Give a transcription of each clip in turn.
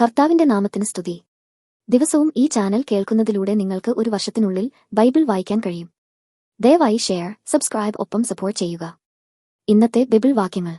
കർത്താവിന്റെ നാമത്തിന് സ്തുതി. ദിവസവും ഈ ചാനൽ കേൾക്കുന്നതിലൂടെ നിങ്ങൾക്ക് ഒരു വർഷത്തിനുള്ളിൽ ബൈബിൾ വായിക്കാൻ കഴിയും. ദയവായി ഷെയർ സബ്സ്ക്രൈബ് ഒപ്പം സപ്പോർട്ട് ചെയ്യുക. ഇന്നത്തെ ബൈബിൾ വാക്യങ്ങൾ.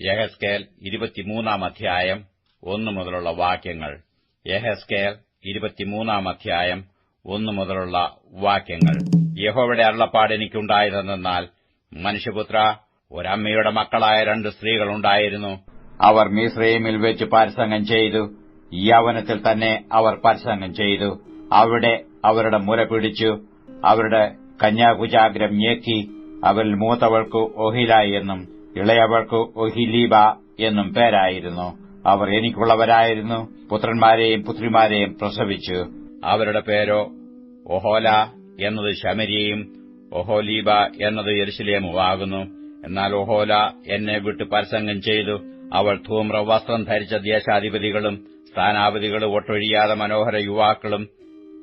യഹസ്കേൽ ഇരുപത്തിമൂന്നാം അധ്യായം ഒന്ന് മുതലുള്ള വാക്യങ്ങൾ. യഹസ്കേൽ ഇരുപത്തിമൂന്നാം അധ്യായം ഒന്ന് മുതലുള്ള വാക്യങ്ങൾ. യഹോവയുടെ അരുളപ്പാട് എനിക്കുണ്ടായതെന്നാൽ മനുഷ്യപുത്ര ഒരമ്മയുടെ മക്കളായ രണ്ട് സ്ത്രീകളുണ്ടായിരുന്നു അവർ മിസ്രൈമിൽ വെച്ച് പരസംഗം ചെയ്തു. യവനത്തിൽ തന്നെ അവർ പരസംഗം ചെയ്തു. അവിടെ അവരുടെ മുല പിടിച്ചു. അവരുടെ കന്യാകുചാഗ്രം ഞെക്കി. അവരിൽ മൂത്തവൾക്ക് ഒഹില എന്നും ഇളയവൾക്ക് ഒഹിലീബ എന്നും പേരായിരുന്നു. അവർ എനിക്കുള്ളവരായിരുന്നു. പുത്രന്മാരെയും പുത്രിമാരെയും പ്രസവിച്ചു. അവരുടെ പേരോ ഒഹോല എന്നത് ശമരിയും ഒഹോലീബ എന്നത് യെരുശലേമുമാകുന്നു എന്നാൽ ഒഹോല എന്നെ വിട്ട് പരസംഗം ചെയ്തു. അവൾ ധൂമ്രവസ്ത്രം ധരിച്ച ദേശാധിപതികളും സ്ഥാനാപതികളും ഒട്ടൊഴിയാതെ മനോഹര യുവാക്കളും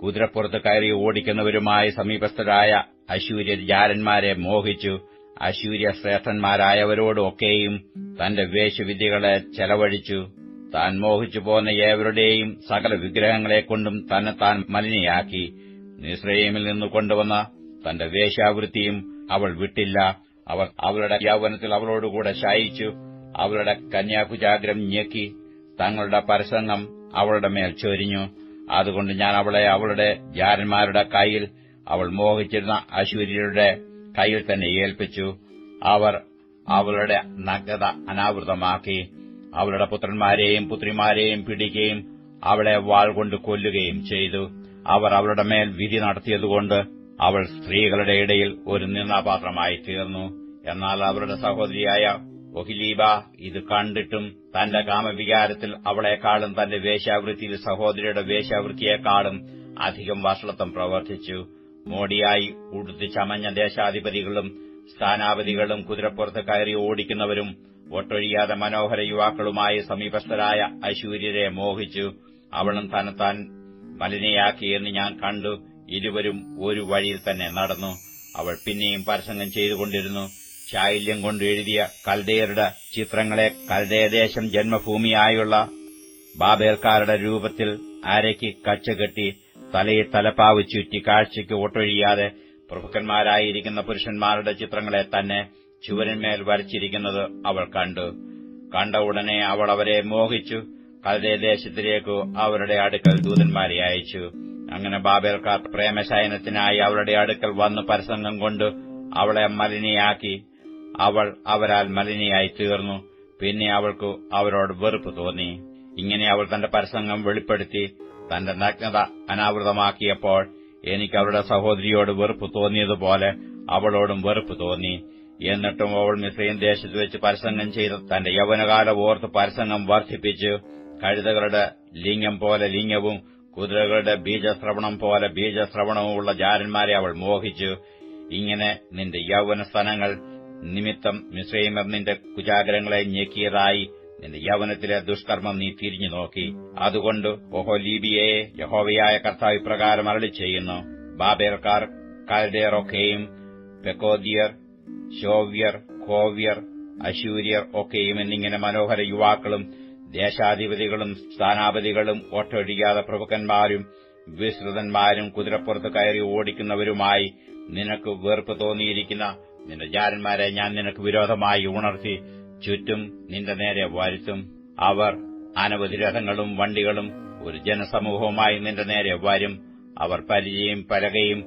കുതിരപ്പുറത്ത് കയറി ഓടിക്കുന്നവരുമായി സമീപസ്ഥരായ അശൂര്യ ജാരന്മാരെ മോഹിച്ചു. അശൂര്യ ശ്രേഷ്ഠന്മാരായവരോടൊക്കെയും തന്റെ വേശ്യവിദ്യകളെ ചെലവഴിച്ചു. താൻ മോഹിച്ചു പോന്ന ഏവരുടെയും സകല വിഗ്രഹങ്ങളെക്കൊണ്ടും തന്നെ താൻ മലിനയാക്കി. നിസ്രയമിൽ നിന്ന് കൊണ്ടുവന്ന തന്റെ വേശ്യാവൃത്തിയും അവൾ വിട്ടില്ല. അവർ അവരുടെ യൗവനത്തിൽ അവളോടുകൂടെ ശായിച്ചു. അവളുടെ കന്യാകുചാഗ്രം ഞെക്കി തങ്ങളുടെ പരസംഗം അവളുടെ മേൽ ചൊരിഞ്ഞു. അതുകൊണ്ട് ഞാൻ അവളെ അവളുടെ ജാരന്മാരുടെ കൈയിൽ അവൾ മോഹിച്ചിരുന്ന അശൂര്യരുടെ കൈയിൽ തന്നെ ഏൽപ്പിച്ചു. അവർ അവളുടെ നഗ്നത അനാവൃതമാക്കി. അവളുടെ പുത്രന്മാരെയും പുത്രിമാരെയും പിടിക്കുകയും അവളെ വാൾ കൊണ്ട് കൊല്ലുകയും ചെയ്തു. അവർ അവളുടെ മേൽ വിധി നടത്തിയതുകൊണ്ട് അവൾ സ്ത്രീകളുടെ ഇടയിൽ ഒരു നിന്നാപാത്രമായി തീർന്നു. എന്നാൽ അവരുടെ സഹോദരിയായ ഒഹിലീബ ഇത് കണ്ടിട്ടും തന്റെ കാമവികാരത്തിൽ അവളെക്കാളും തന്റെ വേശ്യാവൃത്തിയിൽ സഹോദരിയുടെ വേശ്യാവൃത്തിയെക്കാളും അധികം വഷളത്വം പ്രവർത്തിച്ചു. മോടിയായി ഉടുത്ത് ചമഞ്ഞ ദേശാധിപതികളും സ്ഥാനാപതികളും കുതിരപ്പുറത്ത് കയറി ഓടിക്കുന്നവരും ഒട്ടൊഴിയാതെ മനോഹര യുവാക്കളുമായി സമീപസ്ഥരായ അശൂര്യരെ മോഹിച്ചു. അവളും തന്നെത്താൻ മലിനയാക്കിയെന്ന് ഞാൻ കണ്ടു. ഇരുവരും ഒരു വഴിയിൽ തന്നെ നടന്നു. അവൾ പിന്നെയും പരസംഗം ചെയ്തുകൊണ്ടിരുന്നു. ചായല്യം കൊണ്ട് എഴുതിയ കൽദയരുടെ ചിത്രങ്ങളെ കൽദയദേശം ജന്മഭൂമിയായുള്ള ബാബേൽക്കാരുടെ രൂപത്തിൽ അരയ്ക്ക് കച്ചകെട്ടി തലയിൽ തലപ്പാവ് ചുറ്റി കാഴ്ചയ്ക്ക് ഒട്ടൊഴിയാതെ പ്രഭുക്കന്മാരായിരിക്കുന്ന പുരുഷന്മാരുടെ ചിത്രങ്ങളെ തന്നെ ചുവരന്മേൽ വരച്ചിരിക്കുന്നത് അവൾ കണ്ടു. കണ്ട ഉടനെ അവൾ അവരെ മോഹിച്ചു കൽദയദേശത്തിലേക്കു അവരുടെ അടുക്കൽ ദൂതന്മാരെ അയച്ചു. അങ്ങനെ ബാബേൽക്കാർ പ്രേമശയനത്തിനായി അവളുടെ അടുക്കൽ വന്ന് പരസംഗം കൊണ്ട് അവളെ മലിനയാക്കി അവൾ അവരാൽ മലിനയായി തീർന്നു. പിന്നെ അവൾക്ക് അവരോട് വെറുപ്പ് തോന്നി. ഇങ്ങനെ അവൾ തന്റെ പരസംഗം വെളിപ്പെടുത്തി തന്റെ നഗ്നത അനാവൃതമാക്കിയപ്പോൾ എനിക്ക് അവളുടെ സഹോദരിയോട് വെറുപ്പ് തോന്നിയതുപോലെ അവളോടും വെറുപ്പ് തോന്നി. എന്നിട്ടും അവൾ മിസ്രൈൻ ദേശത്ത് വെച്ച് പരസംഗം ചെയ്ത് തന്റെ യൗവനകാല ഓർത്ത് പരസംഗം വർദ്ധിപ്പിച്ച്. കഴുതകളുടെ ലിംഗം പോലെ ലിംഗവും കുതിരകളുടെ ബീജശ്രവണം പോലെ ബീജശ്രവണവുമുള്ള ജാരന്മാരെ അവൾ മോഹിച്ചു. ഇങ്ങനെ നിന്റെ യൗവന സ്ഥലങ്ങൾ നിമിത്തം മിശ്രൈമർ നിന്റെ കുചാഗ്രങ്ങളെ ഞെക്കിയതായി നിന്റെ യൗവനത്തിലെ ദുഷ്കർമ്മം നീ തിരിഞ്ഞു നോക്കി. അതുകൊണ്ട് ഒഹോലീബിയെ യഹോവയായ കർത്താവ് ഇപ്രകാരം അരളി ചെയ്യുന്നു ബാബേർക്കാർ കാൽഡേറൊക്കെയും പെക്കോദിയർ ഷോവ്യർ കോവ്യർ അശൂര്യർ ഒക്കെയും എന്നിങ്ങനെ മനോഹര യുവാക്കളും ദേശാധിപതികളും സ്ഥാനാപതികളും ഒട്ടൊഴിയാതെ പ്രഭുക്കന്മാരും വിശ്രുതന്മാരും കുതിരപ്പുറത്ത് കയറി ഓടിക്കുന്നവരുമായി നിനക്ക് വെറുപ്പ് തോന്നിയിരിക്കുന്ന നിന്റെ ജാരന്മാരെ ഞാൻ നിനക്ക് വിരോധമായി ഉണർത്തി ചുറ്റും നിന്റെ നേരെ വരുത്തും. അവർ അനവധി രഥങ്ങളും വണ്ടികളും ഒരു ജനസമൂഹവുമായി നിന്റെ നേരെ വരും. അവർ പരിചയം പലകയും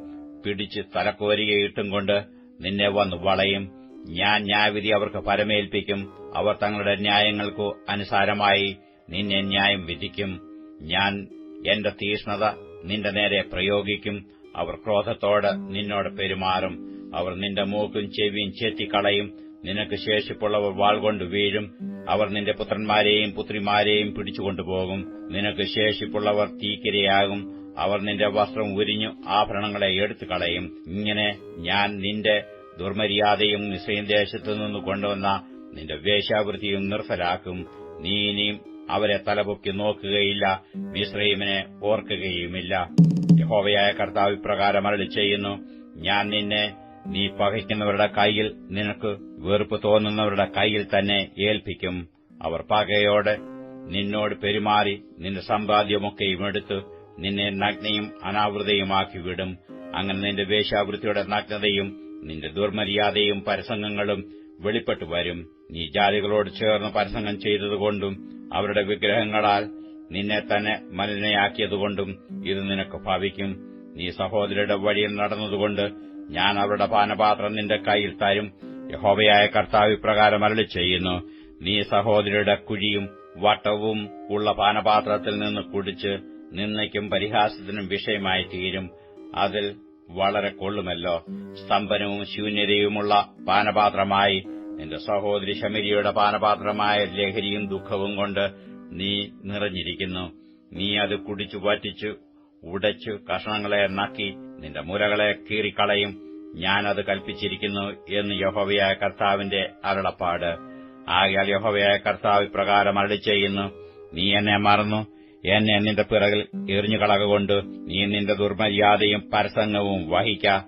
പിടിച്ച് തലക്കോരികയിട്ടും കൊണ്ട് നിന്നെ വന്നു വളയും. ഞാൻ ന്യായവിധി അവർക്ക് പരമേൽപ്പിക്കും. അവർ തങ്ങളുടെ ന്യായങ്ങൾക്കു അനുസാരമായി നിന്നെ ന്യായം വിധിക്കും. ഞാൻ എന്റെ തീഷ്ണത നിന്റെ നേരെ പ്രയോഗിക്കും. അവർ ക്രോധത്തോട് നിന്നോട് പെരുമാറും. അവർ നിന്റെ മൂക്കും ചെവിയും ചെത്തിക്കളയും നിനക്ക് ശേഷിപ്പുള്ളവർ വാൾ കൊണ്ട് വീഴും. അവർ നിന്റെ പുത്രന്മാരെയും പുത്രിമാരെയും പിടിച്ചുകൊണ്ടുപോകും. നിനക്ക് ശേഷിപ്പുള്ളവർ തീക്കിരയാകും. അവർ നിന്റെ വസ്ത്രം ഉരിഞ്ഞു ആഭരണങ്ങളെ എടുത്തു കളയും ഇങ്ങനെ ഞാൻ നിന്റെ ദുർമര്യാദയും നിശ്ചയം ദേശത്തു നിന്ന് കൊണ്ടുവന്ന നിന്റെ വേശ്യാവൃത്തിയും നിർഫലാക്കും. നീ ഇനിയും അവരെ തലപൊക്കി നോക്കുകയില്ല. മിശ്രീമിനെ ഓർക്കുകയുമില്ല. യഹോവയായ കർത്താവ് ഇപ്രകാരം അരളി ചെയ്യുന്നു ഞാൻ നിന്നെ നീ പകയ്ക്കുന്നവരുടെ കൈയിൽ നിനക്ക് വെറുപ്പ് തോന്നുന്നവരുടെ കൈയിൽ തന്നെ ഏൽപ്പിക്കും. അവർ പകയോടെ നിന്നോട് പെരുമാറി നിന്റെ സമ്പാദ്യമൊക്കെയും എടുത്ത് നിന്നെ നഗ്നയും അനാവൃതയുമാക്കി വിടും അങ്ങനെ നിന്റെ വേശ്യാവൃത്തിയുടെ നഗ്നതയും നിന്റെ ദുർമര്യാദയും പരസംഗങ്ങളും വെളിപ്പെട്ടു വരും. നീ ജാതികളോട് ചേർന്ന് പരസംഗം ചെയ്തതുകൊണ്ടും അവരുടെ വിഗ്രഹങ്ങളാൽ നിന്നെ തന്നെ മലിനയാക്കിയതുകൊണ്ടും ഇത് നിനക്ക് ഭവിക്കും. നീ സഹോദരിയുടെ വഴിയിൽ നടന്നതുകൊണ്ട് ഞാൻ അവരുടെ പാനപാത്രം നിന്റെ കയ്യിൽ തരും. യഹോവയായ കർത്താവ് ഇപ്രകാരം അരളി ചെയ്യുന്നു നീ സഹോദരിയുടെ കുഴിയും വട്ടവും ഉള്ള പാനപാത്രത്തിൽ നിന്ന് കുടിച്ച് നിന്നയ്ക്കും പരിഹാസത്തിനും വിഷയമായി തീരും. അതിൽ വളരെ കൊള്ളുമല്ലോ. സ്തംഭനവും ശൂന്യതയുമുള്ള പാനപാത്രമായി നിന്റെ സഹോദരി ശമരിയുടെ പാനപാത്രമായ ലഹരിയും ദുഃഖവും കൊണ്ട് നീ നിറഞ്ഞിരിക്കുന്നു. നീ അത് കുടിച്ചു വറ്റിച്ചു ഉടച്ചു കഷണങ്ങളെ നക്കി നിന്റെ മുരകളെ കീറിക്കളയും. ഞാനത് കൽപ്പിച്ചിരിക്കുന്നു എന്ന് യഹോവയായ കർത്താവിന്റെ അരുളപ്പാട്. ആകയാൽ യഹോവയായ കർത്താവ് ഇപ്രകാരം അരളി ചെയ്യുന്നു നീ എന്നെ മറന്നു. എന്നെ നിന്റെ പിറകിൽ എറിഞ്ഞുകളകൊണ്ട് നീ നിന്റെ ദുർമര്യാദയും പരസംഗവും വഹിക്ക.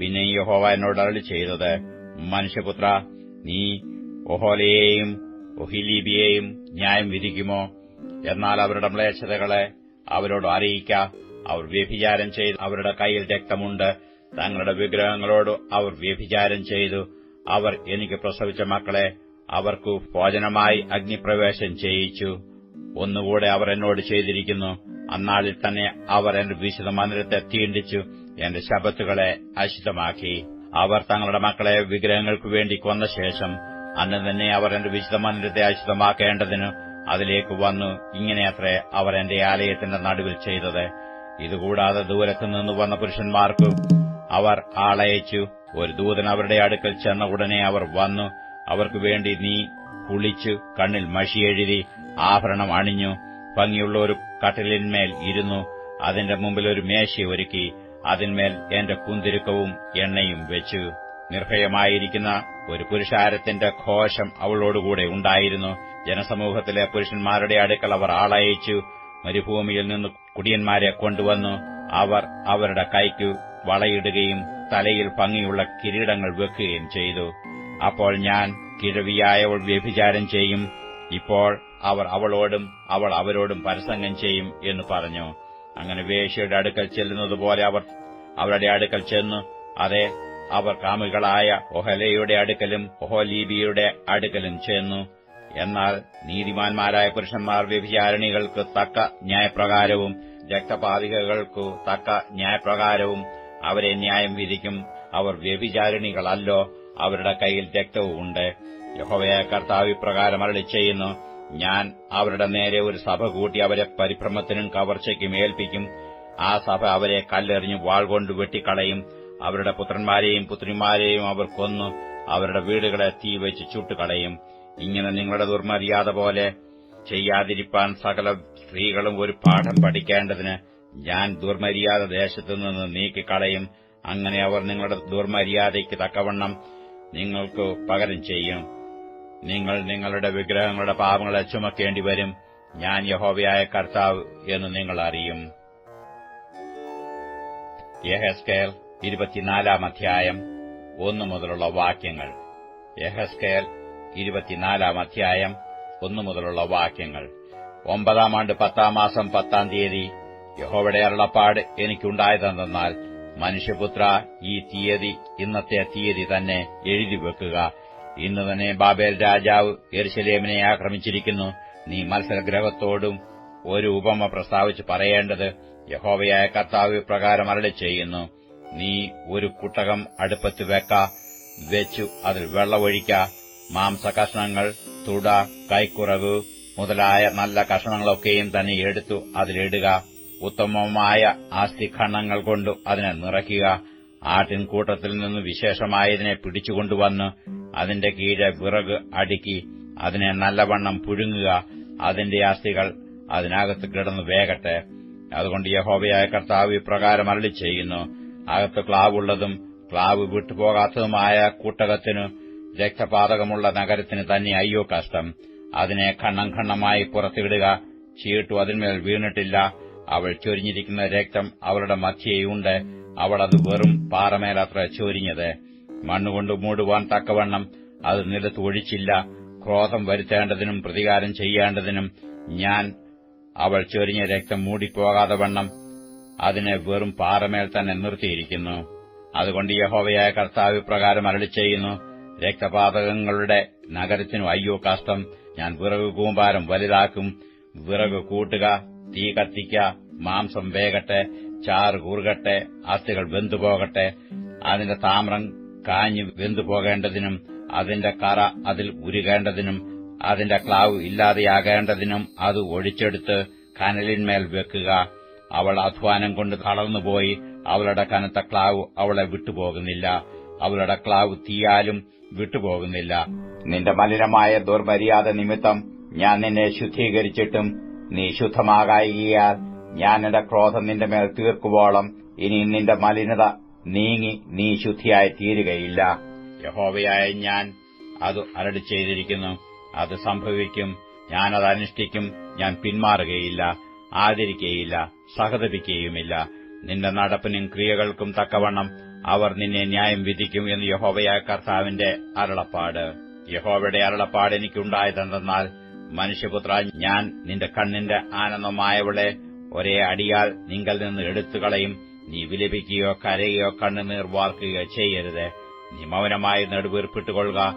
പിന്നെ യഹോവ എന്നോട് അരളി ചെയ്തത് മനുഷ്യപുത്ര നീ ഒഹോലയെയും ഒഹിലീബിയെയും ന്യായം വിധിക്കുമോ? എന്നാൽ അവരുടെ മ്ലേച്ഛതകളെ അവരോട് അറിയിക്ക. അവർ വ്യഭിചാരം ചെയ്തു. അവരുടെ കയ്യിൽ രക്തമുണ്ട്. തങ്ങളുടെ വിഗ്രഹങ്ങളോട് അവർ വ്യഭിചാരം ചെയ്തു. അവർ എനിക്ക് പ്രസവിച്ച മക്കളെ അവർക്കു ഭോജനമായി അഗ്നിപ്രവേശം ചെയ്യിച്ചു. ഒന്നുകൂടെ അവർ എന്നോട് ചെയ്തിരിക്കുന്നു. അന്നാളിൽ തന്നെ അവർ എന്റെ വിശുദ്ധ മന്ദിരത്തെ തീണ്ടിച്ചു. എന്റെ ശബത്തുകളെ അശുദ്ധമാക്കി. അവർ തങ്ങളുടെ മക്കളെ വിഗ്രഹങ്ങൾക്കു വേണ്ടി കൊന്ന ശേഷം അന്ന് തന്നെ അവർ എന്റെ വിശുദ്ധ മന്ദിരത്തെ അശുദ്ധമാക്കേണ്ടതിനു അതിലേക്ക് വന്നു. ഇങ്ങനെയത്രേ അവർ എന്റെ ആലയത്തിന്റെ നടുവിൽ ചെയ്തത്. ഇതുകൂടാതെ ദൂരത്തു നിന്ന് വന്ന പുരുഷന്മാർക്കും അവർ ആളയച്ചു. ഒരു ദൂതൻ അവരുടെ അടുക്കൽ ചെന്ന ഉടനെ അവർ വന്നു. അവർക്കു വേണ്ടി നീ കുളിച്ചു കണ്ണിൽ മഷിയെഴുതി ആഭരണം അണിഞ്ഞു. ഭംഗിയുള്ള ഒരു കട്ടിലിന്മേൽ ഇരുന്നു. അതിന്റെ മുമ്പിൽ ഒരു മേശ ഒരുക്കി അതിന്മേൽ എന്റെ കുന്തിരുക്കവും എണ്ണയും വെച്ചു. നിർഭയമായിരിക്കുന്ന ഒരു പുരുഷാരത്തിന്റെ ഘോഷം അവളോടുകൂടെ ഉണ്ടായിരുന്നു. ജനസമൂഹത്തിലെ പുരുഷന്മാരുടെ അടുക്കൽ അവർ ആളയച്ചു. മരുഭൂമിയിൽ നിന്ന് കുടിയന്മാരെ കൊണ്ടുവന്നു അവർ അവരുടെ കൈക്കു വളയിടുകയും തലയിൽ ഭംഗിയുള്ള കിരീടങ്ങൾ വെക്കുകയും ചെയ്തു. അപ്പോൾ ഞാൻ കിഴവിയായവൾ വ്യഭിചാരം ചെയ്യും. ഇപ്പോൾ അവർ അവളോടും അവൾ അവരോടും പരസംഗം ചെയ്യും എന്ന് പറഞ്ഞു. അങ്ങനെ വേശ്യയുടെ അടുക്കൽ ചെല്ലുന്നതുപോലെ അവർ അവരുടെ അടുക്കൽ ചെന്നു. അതെ അവർ കാമുകളായ ഒഹലയുടെ അടുക്കലും ഒഹോലീബിയുടെ അടുക്കലും ചെന്നു. എന്നാൽ നീതിമാന്മാരായ പുരുഷന്മാർ വ്യഭിചാരിണികൾക്ക് തക്ക ന്യായപ്രകാരവും രക്തപാതികകൾക്കു തക്ക ന്യായപ്രകാരവും അവരെ ന്യായം വിധിക്കും. അവർ വ്യഭിചാരിണികളല്ലോ. അവരുടെ കയ്യിൽ രക്തവും ഉണ്ട്. യഹോവയായ കർത്താവ് ഇപ്രകാരം അരളി ചെയ്യുന്നു ഞാൻ അവരുടെ നേരെ ഒരു സഭ കൂട്ടി അവരെ പരിഭ്രമത്തിനും കവർച്ചയ്ക്കും ഏൽപ്പിക്കും. ആ സഭ അവരെ കല്ലെറിഞ്ഞ് വാൾ കൊണ്ട് വെട്ടിക്കളയും. അവരുടെ പുത്രന്മാരെയും പുത്രിമാരെയും അവർ കൊന്നു. അവരുടെ വീടുകളെ തീവച്ച് ചുട്ടുകളയും. ഇങ്ങനെ നിങ്ങളുടെ ദുർമര്യാദ പോലെ ചെയ്യാതിരിപ്പാൻ സകല സ്ത്രീകളും ഒരു പാഠം പഠിക്കേണ്ടതിന് ഞാൻ ദുർമര്യാദ ദേശത്തുനിന്ന് നീക്കിക്കളയും. അങ്ങനെ അവർ നിങ്ങളുടെ ദുർമര്യാദയ്ക്ക് തക്കവണ്ണം നിങ്ങൾക്ക് പകരം ചെയ്യും. നിങ്ങൾ നിങ്ങളുടെ വിഗ്രഹങ്ങളുടെ പാപങ്ങളെ ചുമക്കേണ്ടി വരും. ഞാൻ യഹോവയായ കർത്താവ് എന്ന് നിങ്ങൾ അറിയും. യഹസ്കേൽ ഇരുപത്തിനാലാം അധ്യായം ഒന്നു മുതലുള്ള വാക്യങ്ങൾ. യഹസ്കേൽ ഇരുപത്തിനാലാം അധ്യായം ഒന്നു മുതലുള്ള വാക്യങ്ങൾ. ഒമ്പതാം ആണ്ട് പത്താം മാസം പത്താം തീയതി യഹോവയുടെ അരുളപ്പാട് എനിക്കുണ്ടായതെന്നാൽ മനുഷ്യപുത്ര ഈ തീയതി ഇന്നത്തെ തീയതി തന്നെ എഴുതി വെക്കുക. ഇന്ന് തന്നെ ബാബേൽ രാജാവ് എരുശലേമിനെ ആക്രമിച്ചിരിക്കുന്നു. നീ മത്സരഗ്രഹത്തോടും ഒരു ഉപമ പ്രസ്താവിച്ച് പറയേണ്ടത് യഹോവയായ കർത്താവ് പ്രകാരം അരളി ചെയ്യുന്നു നീ ഒരു കുട്ടകം അടുപ്പത്ത് വെക്ക വെച്ചു അതിൽ വെള്ളമൊഴിക്ക മാംസകഷ്ണങ്ങൾ തുട കൈക്കുറവ് മുതലായ നല്ല കഷ്ണങ്ങളൊക്കെയും തന്നെ എടുത്തു അതിലിടുക. ഉത്തമമായ ആസ്തിഖണ്ഡങ്ങൾ കൊണ്ട് അതിനെ നിറയ്ക്കുക. ആട്ടിൻകൂട്ടത്തിൽ നിന്ന് വിശേഷമായതിനെ പിടിച്ചുകൊണ്ടുവന്ന് അതിന്റെ കീഴെ വിറക് അടുക്കി അതിനെ നല്ലവണ്ണം പുഴുങ്ങുക. അതിന്റെ അസ്ഥികൾ അതിനകത്ത് കിടന്ന് വേകട്ടെ. അതുകൊണ്ട് യഹോബയായ കർത്താവ് ഇപ്രകാരം അരളി ചെയ്യുന്നു അകത്ത് ക്ലാവുള്ളതും ക്ലാവ് വിട്ടുപോകാത്തതുമായ കൂട്ടകത്തിനു രക്തപാതകമുള്ള നഗരത്തിന് തന്നെ അയ്യോ കഷ്ടം. അതിനെ ഖണ്ണം ഖണ്ണമായി പുറത്തിടുക ചീട്ടു അതിന്മേൽ വീണിട്ടില്ല. അവൾ ചൊരിഞ്ഞിരിക്കുന്ന രക്തം അവളുടെ മധ്യയുണ്ട്. അവൾ അത് വെറും പാറമേലത്ര ചൊരിഞ്ഞത്. മണ്ണുകൊണ്ട് മൂടുവാൻ തക്കവണ്ണം അത് നിലത്ത് ഒഴിച്ചില്ല. ക്രോധം വരുത്തേണ്ടതിനും പ്രതികാരം ചെയ്യേണ്ടതിനും ഞാൻ അവൾ ചൊരിഞ്ഞ രക്തം മൂടിപ്പോകാതെ വണ്ണം അതിനെ വെറും പാറമേൽ തന്നെ നിർത്തിയിരിക്കുന്നു. അതുകൊണ്ട് യഹോവയായ കർത്താവ് പ്രകാരം അരളി ചെയ്യുന്നു. രക്തപാതകങ്ങളുടെ നഗരത്തിനു അയ്യോ കഷ്ടം. ഞാൻ വിറക് കൂമ്പാരം വലുതാക്കും. വിറക് കൂട്ടുക തീ കത്തിക്ക മാംസം വേകട്ടെ ചാറ് കൂറുകട്ടെ അസ്ഥികൾ വെന്തുപോകട്ടെ. അതിന്റെ താമ്രം കാഞ്ഞു വെന്തുപോകേണ്ടതിനും അതിന്റെ കറ അതിൽ ഉരുകേണ്ടതിനും അതിന്റെ ക്ലാവ് ഇല്ലാതെയാകേണ്ടതിനും അത് ഒഴിച്ചെടുത്ത് കനലിന്മേൽ വെക്കുക. അവൾ അധ്വാനം കൊണ്ട് തളർന്നുപോയി. അവളുടെ കനത്ത ക്ലാവ് അവളെ വിട്ടുപോകുന്നില്ല. അവളുടെ ക്ലാവ് തീയാലും വിട്ടുപോകുന്നില്ല. നിന്റെ മലിനമായ ദുർമര്യാദ നിമിത്തം ഞാൻ നിന്നെ ശുദ്ധീകരിച്ചിട്ടും നീ ശുദ്ധമാകായികയാൽ ഞാൻ എന്റെ ക്രോധം നിന്റെ മേൽ തീർക്കുവോളം ഇനി നിന്റെ മലിനത നീങ്ങി നീ ശുദ്ധിയായി തീരുകയില്ല. യഹോവയായ ഞാൻ അത് അരടി ചെയ്തിരിക്കുന്നു. അത് സംഭവിക്കും. ഞാനത് അനുഷ്ഠിക്കും. ഞാൻ പിന്മാറുകയില്ല ആദരിക്കുകയില്ല സഹതപിക്കുകയുമില്ല നിന്റെ നടപ്പിനും ക്രിയകൾക്കും തക്കവണ്ണം അവർ നിന്നെ ന്യായം വിധിക്കും എന്ന് യഹോവയായ കർത്താവിന്റെ അരുളപ്പാട്. യഹോവയുടെ അരുളപ്പാട് എനിക്കുണ്ടായതെന്തെന്നാൽ മനുഷ്യപുത്ര ഞാൻ നിന്റെ കണ്ണിന്റെ ആനന്ദമായവളെ ഒരേ അടിയാൽ നിങ്കൽ നിന്ന് എടുത്തുകളയും. നീ വിലപിക്കുകയോ കരയുകയോ കണ്ണുനീർ വാർക്കുകയോ ചെയ്യരുത്. നീ മൗനമായി നെടുവീർപ്പിട്ടുകൊള്ളുക.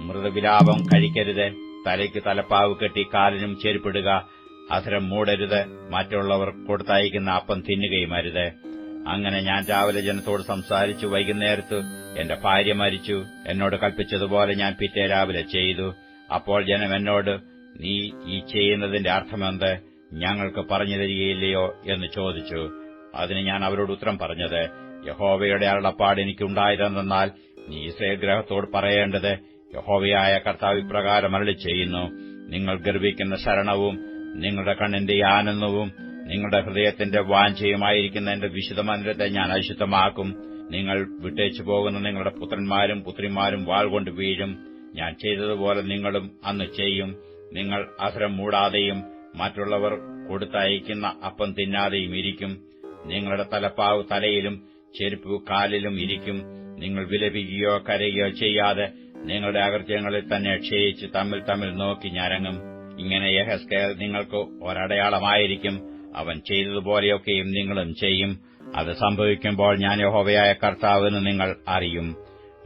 മൃദുവിലാപം കഴിക്കരുത്. തലയ്ക്ക് തലപ്പാവ് കെട്ടി കാലിനും ചെരുപ്പിടുക. അധരം മൂടരുത്. മറ്റുള്ളവർ കൊടുത്തയക്കുന്ന അപ്പം തിന്നുകയും അരുത്. അങ്ങനെ ഞാൻ രാവിലെ ജനത്തോട് സംസാരിച്ചു വൈകുന്നേരത്ത് എന്റെ ഭാര്യ മരിച്ചു എന്നോട് കൽപ്പിച്ചതുപോലെ ഞാൻ പിറ്റേ രാവിലെ ചെയ്തു. അപ്പോൾ ജനം എന്നോട് നീ ഈ ചെയ്യുന്നതിന്റെ അർത്ഥമെന്ത്? ഞങ്ങൾക്ക് പറഞ്ഞു തരികയില്ലയോ? എന്ന് ചോദിച്ചു. അതിന് ഞാൻ അവരോട് ഉത്തരം പറഞ്ഞത് യഹോവയുടെ അരുളപ്പാട് എനിക്കുണ്ടായതെന്നാൽ നീ ഇസ്രയേൽ ഗ്രഹത്തോട് പറയേണ്ടത് യഹോവയായ കർത്താവ് ഇപ്രകാരം അരളി ചെയ്യുന്നു നിങ്ങൾ ഗർഭിക്കുന്ന ശരണവും നിങ്ങളുടെ കണ്ണിന്റെ ആനന്ദവും നിങ്ങളുടെ ഹൃദയത്തിന്റെ വാഞ്ചയുമായിരിക്കുന്ന എന്റെ വിശുദ്ധ മന്ദിരത്തെ ഞാൻ അശുദ്ധമാക്കും. നിങ്ങൾ വിട്ടേച്ചു പോകുന്ന നിങ്ങളുടെ പുത്രന്മാരും പുത്രിമാരും വാൾ കൊണ്ട് വീഴും. ഞാൻ ചെയ്തതുപോലെ നിങ്ങളും അന്ന് ചെയ്യും. നിങ്ങൾ അസരം മൂടാതെയും മറ്റുള്ളവർ കൊടുത്തയക്കുന്ന അപ്പം തിന്നാതെയും ഇരിക്കും. നിങ്ങളുടെ തലപ്പാവ് തലയിലും ചെരുപ്പ് കാലിലും ഇരിക്കും. നിങ്ങൾ വിലപിക്കുകയോ കരയുകയോ ചെയ്യാതെ നിങ്ങളുടെ അകൃത്യങ്ങളിൽ തന്നെ ക്ഷയിച്ച് തമ്മിൽ തമ്മിൽ നോക്കി ഞരങ്ങും. ഇങ്ങനെ യഹസ്കേൽ നിങ്ങൾക്ക് ഒരടയാളമായിരിക്കും. അവൻ ചെയ്തതുപോലെയൊക്കെയും നിങ്ങളും ചെയ്യും. അത് സംഭവിക്കുമ്പോൾ ഞാൻ യഹോവയായ കർത്താവെന്ന് നിങ്ങൾ അറിയും.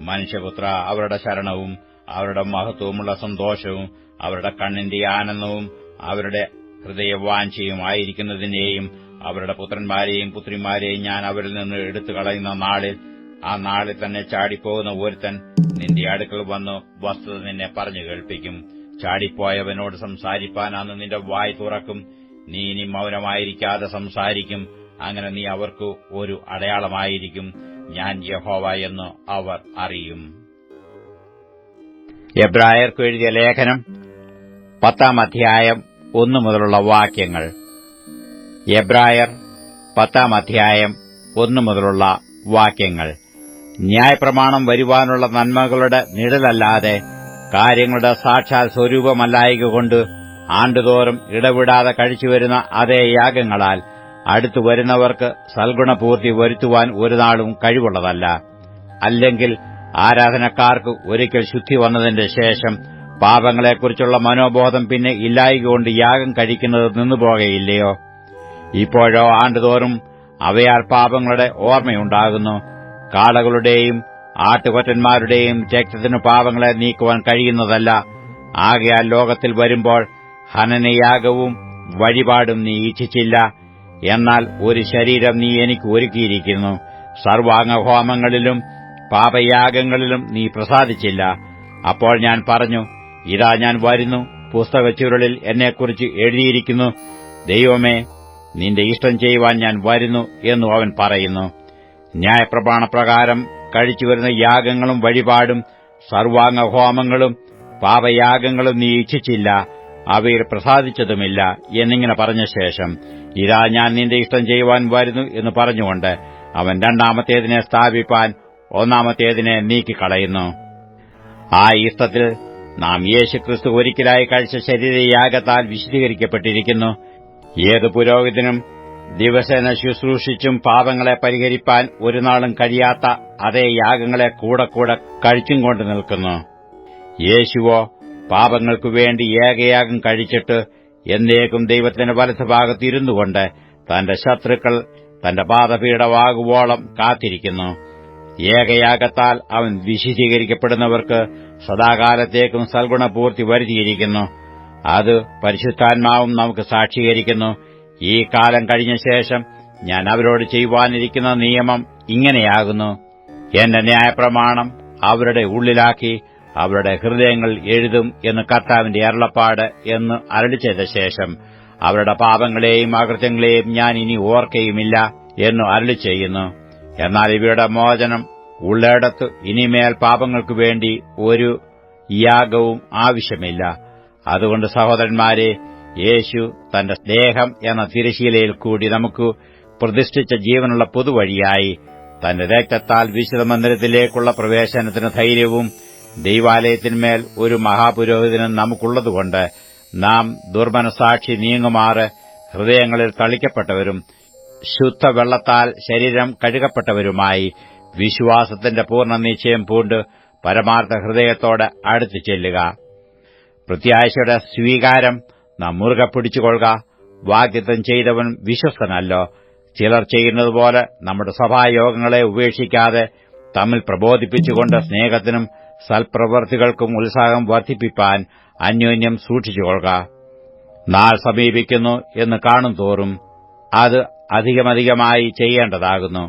മനുഷ്യപുത്ര അവരുടെ ശരണവും അവരുടെ മഹത്വമുള്ള സന്തോഷവും അവരുടെ കണ്ണിന്റെ ആനന്ദവും അവരുടെ ഹൃദയവാഞ്ചയും ആയിരിക്കുന്നതിനെയും അവരുടെ പുത്രന്മാരെയും പുത്രിമാരെയും ഞാൻ അവരിൽ നിന്ന് എടുത്തു കളയുന്ന നാളിൽ ആ നാളിൽ തന്നെ ചാടിപ്പോകുന്ന ഒരുത്തൻ നിന്റെ അടുക്കൽ വന്ന് വസ്തുത നിന്നെ പറഞ്ഞു കേൾപ്പിക്കും. ചാടിപ്പോയവനോട് സംസാരിപ്പാനാന്ന് നിന്റെ വായ് തുറക്കും. നീ ഇനി മൗനമായിരിക്കാതെ സംസാരിക്കും. അങ്ങനെ നീ അവർക്ക് ഒരു അടയാളമായിരിക്കും. ഞാൻ യഹോവ എന്ന് അവർ അറിയും. എബ്രായർക്ക് എഴുതിയ ലേഖനം പത്താം അധ്യായം ഒന്നു മുതലുള്ള വാക്യങ്ങൾ. എബ്രായർ പത്താം അധ്യായം ഒന്നു മുതലുള്ള വാക്യങ്ങൾ. ന്യായപ്രമാണം വരുവാനുള്ള നന്മകളുടെ നിഴലല്ലാതെ കാര്യങ്ങളുടെ സാക്ഷാൽ സ്വരൂപമല്ലായകൊണ്ട് ആണ്ടുതോറും ഇടവിടാതെ കഴിച്ചുവരുന്ന അതേ യാഗങ്ങളാൽ അടുത്തു വരുന്നവർക്ക് സൽഗുണപൂർത്തി വരുത്തുവാൻ ഒരു നാളും കഴിവുള്ളതല്ല. അല്ലെങ്കിൽ ആരാധനക്കാർക്ക് ഒരിക്കൽ ശുദ്ധി വന്നതിന്റെ ശേഷം പാപങ്ങളെക്കുറിച്ചുള്ള മനോബോധം പിന്നെ ഇല്ലായകൊണ്ട് യാഗം കഴിക്കുന്നത് നിന്നുപോകയില്ലയോ? ഇപ്പോഴോ ആണ്ടുതോറും അവയാൽ പാപങ്ങളുടെ ഓർമ്മയുണ്ടാകുന്നു. കാളകളുടെയും ആട്ടുകൊറ്റന്മാരുടെയും രക്തത്തിനു പാപങ്ങളെ നീക്കുവാൻ കഴിയുന്നതല്ല. ആകയാൽ ലോകത്തിൽ വരുമ്പോൾ ഹനനയാഗവും വഴിപാടും നീ ഇച്ഛിച്ചില്ല എന്നാൽ ഒരു ശരീരം നീ എനിക്ക് ഒരുക്കിയിരിക്കുന്നു. സർവാംഗഹോമങ്ങളിലും പാപയാഗങ്ങളിലും നീ പ്രസാദിച്ചില്ല. അപ്പോൾ ഞാൻ പറഞ്ഞു ഇതാ ഞാൻ വരുന്നു പുസ്തക ചുരുളിൽ എന്നെക്കുറിച്ച് എഴുതിയിരിക്കുന്നു. ദൈവമേ നിന്റെ ഇഷ്ടം ചെയ്യുവാൻ ഞാൻ വരുന്നു എന്നു അവൻ പറയുന്നു. ന്യായപ്രമാണപ്രകാരം കഴിച്ചുവരുന്ന യാഗങ്ങളും വഴിപാടും സർവാംഗഹോമങ്ങളും പാപയാഗങ്ങളും നീ ഇച്ഛിച്ചില്ല അവയിൽ പ്രസാദിച്ചതുമില്ല എന്നിങ്ങനെ പറഞ്ഞ ശേഷം ഇതാ ഞാൻ നിന്റെ ഇഷ്ടം ചെയ്യുവാൻ വരുന്നു എന്ന് പറഞ്ഞുകൊണ്ട് അവൻ രണ്ടാമത്തേതിനെ സ്ഥാപിപ്പാൻ ഒന്നാമത്തേതിനെ നീക്കിക്കളയുന്നു. ആ ഇഷ്ടത്തിൽ നാം യേശുക്രിസ്തു ഒരിക്കലായി കഴിച്ച ശരീരയാഗത്താൽ വിശദീകരിക്കപ്പെട്ടിരിക്കുന്നു ഏത് പുരോഹിതനും ദിവസേന ശുശ്രൂഷിച്ചും പാപങ്ങളെ പരിഹരിപ്പാൻ ഒരു നാളും കഴിയാത്ത അതേ യാഗങ്ങളെ കൂടെ കൂടെ കഴിച്ചും കൊണ്ട് നിൽക്കുന്നു. യേശുവോ പാപങ്ങൾക്കു വേണ്ടി ഏകയാഗം കഴിച്ചിട്ട് എന്നേക്കും ദൈവത്തിന്റെ വലത്തുഭാഗത്ത് ഇരുന്നുകൊണ്ട് തന്റെ ശത്രുക്കൾ തന്റെ പാദപീഠമാകുവോളം കാത്തിരിക്കുന്നു. ഏകയാഗത്താൽ അവൻ വിശുദ്ധീകരിക്കപ്പെടുന്നവർക്ക് സദാകാലത്തേക്കും സൽഗുണപൂർത്തി വരുത്തിയിരിക്കുന്നു. അത് പരിശുദ്ധാത്മാവും നമുക്ക് സാക്ഷീകരിക്കുന്നു. ഈ കാലം കഴിഞ്ഞ ശേഷം ഞാൻ അവരോട് ചെയ്യുവാനിരിക്കുന്ന നിയമം ഇങ്ങനെയാകുന്നു. എന്റെ ന്യായപ്രമാണം അവരുടെ ഉള്ളിലാക്കി അവരുടെ ഹൃദയങ്ങൾ എഴുതും എന്ന് കർത്താവിന്റെ അരുളപ്പാട് എന്ന് അരളി ചെയ്ത ശേഷം അവരുടെ പാപങ്ങളെയും അകൃത്യങ്ങളെയും ഞാൻ ഇനി ഓർക്കയുമില്ല എന്ന് അരളി ചെയ്യുന്നു. എന്നാൽ ഇവയുടെ മോചനം ഉള്ളിടത്ത് ഇനിമേൽ പാപങ്ങൾക്കു വേണ്ടി ഒരു യാഗവും ആവശ്യമില്ല. അതുകൊണ്ട് സഹോദരന്മാരെ യേശു തന്റെ ദേഹം എന്ന തിരശീലയിൽ കൂടി നമുക്ക് പ്രതിഷ്ഠിച്ച ജീവനുള്ള പൊതുവഴിയായി തന്റെ രക്തത്താൽ വിശുദ്ധ മന്ദിരത്തിലേക്കുള്ള പ്രവേശനത്തിന് ധൈര്യവും ദൈവാലയത്തിന്മേൽ ഒരു മഹാപുരോഹിതനും നമുക്കുള്ളതുകൊണ്ട് നാം ദുർമനസാക്ഷി നീങ്ങുമാറ് ഹൃദയങ്ങളിൽ തളിക്കപ്പെട്ടവരും ശുദ്ധവെള്ളത്താൽ ശരീരം കഴുകപ്പെട്ടവരുമായി വിശ്വാസത്തിന്റെ പൂർണ നിശ്ചയം പൂണ്ട് പരമാർത്ഥ ഹൃദയത്തോട് അടുത്തു ചെല്ലുക. പ്രത്യാശയുടെ സ്വീകാരം നാം മുറുകെ പിടിച്ചുകൊള്ളുക. വാഗ്ദത്തം ചെയ്തവൻ വിശ്വസ്തനല്ലോ. ചിലർ ചെയ്യുന്നതുപോലെ നമ്മുടെ സഭായോഗങ്ങളെ ഉപേക്ഷിക്കാതെ തമ്മിൽ പ്രബോധിപ്പിച്ചുകൊണ്ട് സ്നേഹത്തിനും സൽപ്രവൃത്തികൾക്കും ഉത്സാഹം വർദ്ധിപ്പിപ്പാൻ അന്യോന്യം സൂക്ഷിച്ചുകൊള്ളുക. നാൾ സമീപിക്കുന്നു എന്ന് കാണും തോറും അത് അധികമധികമായി ചെയ്യേണ്ടതാകുന്നു.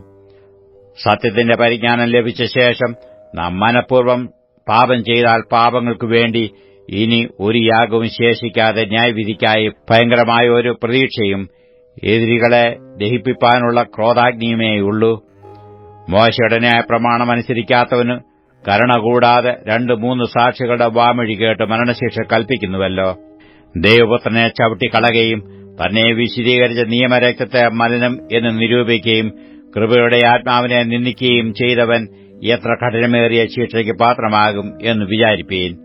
സത്യത്തിന്റെ പരിജ്ഞാനം ലഭിച്ച ശേഷം നാം മനഃപൂർവം പാപം ചെയ്താൽ പാപങ്ങൾക്കു വേണ്ടി ഇനി ഒരു യാഗവും ശേഷിക്കാതെ ന്യായവിധിക്കായി ഭയങ്കരമായ ഒരു പ്രതീക്ഷയും എതിരികളെ ദഹിപ്പിക്കാനുള്ള ക്രോധാഗ്നിയുമേയുള്ളൂ. മോശയുടെ ന്യായ പ്രമാണമനുസരിക്കാത്തവന് കരുണ കൂടാതെ രണ്ട് മൂന്ന് സാക്ഷികളുടെ വാമൊഴി കേട്ട് മരണശിക്ഷ കൽപ്പിക്കുന്നുവല്ലോ. ദേവപുത്രനെ ചവിട്ടിക്കളകയും തന്നെ വിശദീകരിച്ച നിയമരക്തത്തെ മലിനം എന്ന് നിരൂപിക്കുകയും കൃപയുടെ ആത്മാവിനെ നിന്ദിക്കുകയും ചെയ്തവൻ എത്ര കഠിനമേറിയ ശിക്ഷയ്ക്ക് പാത്രമാകും എന്ന് വിചാരിപ്പീൻ.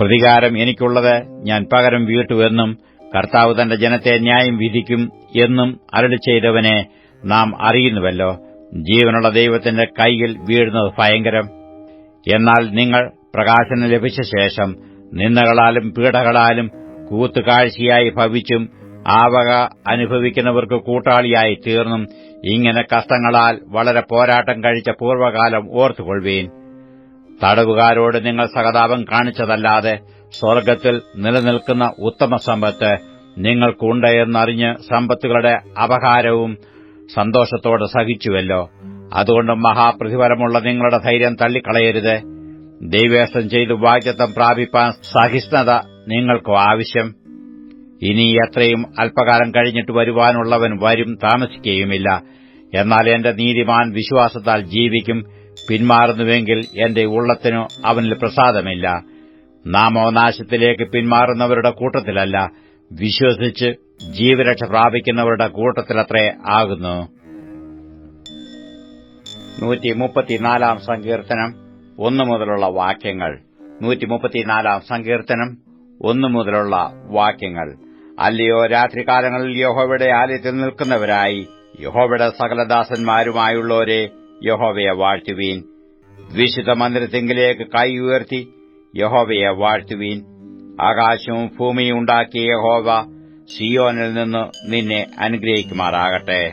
പ്രതികാരം എനിക്കുള്ളത് ഞാൻ പകരം വീട്ടുവെന്നും കർത്താവ് തന്റെ ജനത്തെ ന്യായം വിധിക്കും എന്നും അരളി ചെയ്തവനെ നാം അറിയുന്നുവല്ലോ. ജീവനുള്ള ദൈവത്തിന്റെ കൈയിൽ വീഴുന്നത് ഭയങ്കരം. എന്നാൽ നിങ്ങൾ പ്രകാശനം ലഭിച്ച ശേഷം നിന്ദകളാലും പീഡകളാലും കൂത്തുകാഴ്ചയായി ഭവിച്ചും ആവക അനുഭവിക്കുന്നവർക്ക് കൂട്ടാളിയായി തീർന്നും ഇങ്ങനെ കഷ്ടങ്ങളാൽ വളരെ പോരാട്ടം കഴിച്ച പൂർവകാലം ഓർത്തുകൊള്ളുവീൻ. തടവുകാരോട് നിങ്ങൾ സഹതാപം കാണിച്ചതല്ലാതെ സ്വർഗത്തിൽ നിലനിൽക്കുന്ന ഉത്തമ സമ്പത്ത് നിങ്ങൾക്കുണ്ട് എന്നറിഞ്ഞ് സമ്പത്തുകളുടെ അപഹാരവും സന്തോഷത്തോടെ സഹിച്ചുവല്ലോ. അതുകൊണ്ട് മഹാപ്രതിഫലമുള്ള നിങ്ങളുടെ ധൈര്യം തള്ളിക്കളയരുത്. ദൈവേഷ്ടം ചെയ്ത് വാഗ്ദത്തം പ്രാപിപ്പാൻ സഹിഷ്ണുത നിങ്ങൾക്കോ ആവശ്യം. ഇനി എത്രയും അല്പകാലം കഴിഞ്ഞിട്ട് വരുവാനുള്ളവൻ വരും താമസിക്കുകയുമില്ല. എന്നാൽ എന്റെ നീതിമാൻ വിശ്വാസത്താൽ ജീവിക്കും. പിന്മാറുന്നുവെങ്കിൽ എന്റെ ഉള്ളത്തിനു അവനിൽ പ്രസാദമില്ല. നാമോ നാശത്തിലേക്ക് പിന്മാറുന്നവരുടെ കൂട്ടത്തിലല്ല. വിശ്വസിച്ച് ജീവരക്ഷ പ്രാപിക്കുന്നവരുടെ കൂട്ടത്തിലത്രേ ആകുന്നു. നൂറ്റി മുപ്പത്തിനാലാം സങ്കീർത്തനം ഒന്നു മുതലുള്ള വാക്യങ്ങൾ. നൂറ്റി മുപ്പത്തിനാലാം സങ്കീർത്തനം ഒന്നു മുതലുള്ള വാക്യങ്ങൾ. അല്ലയോ രാത്രികാലങ്ങളിൽ യഹോവയുടെ ആലയത്തിൽ നിൽക്കുന്നവരായി യഹോവയുടെ സകലദാസന്മാരുമായുള്ളവരെ യഹോവയെ വാഴ്ത്തുവീൻ. വിശുദ്ധ മന്ദിരത്തിങ്കിലേക്ക് കൈ ഉയർത്തി യഹോവയെ വാഴ്ത്തുവീൻ. ആകാശവും ഭൂമിയും ഉണ്ടാക്കിയ യഹോവ സിയോനിൽ നിന്ന് നിന്നെ അനുഗ്രഹിക്കുമാറാകട്ടെ.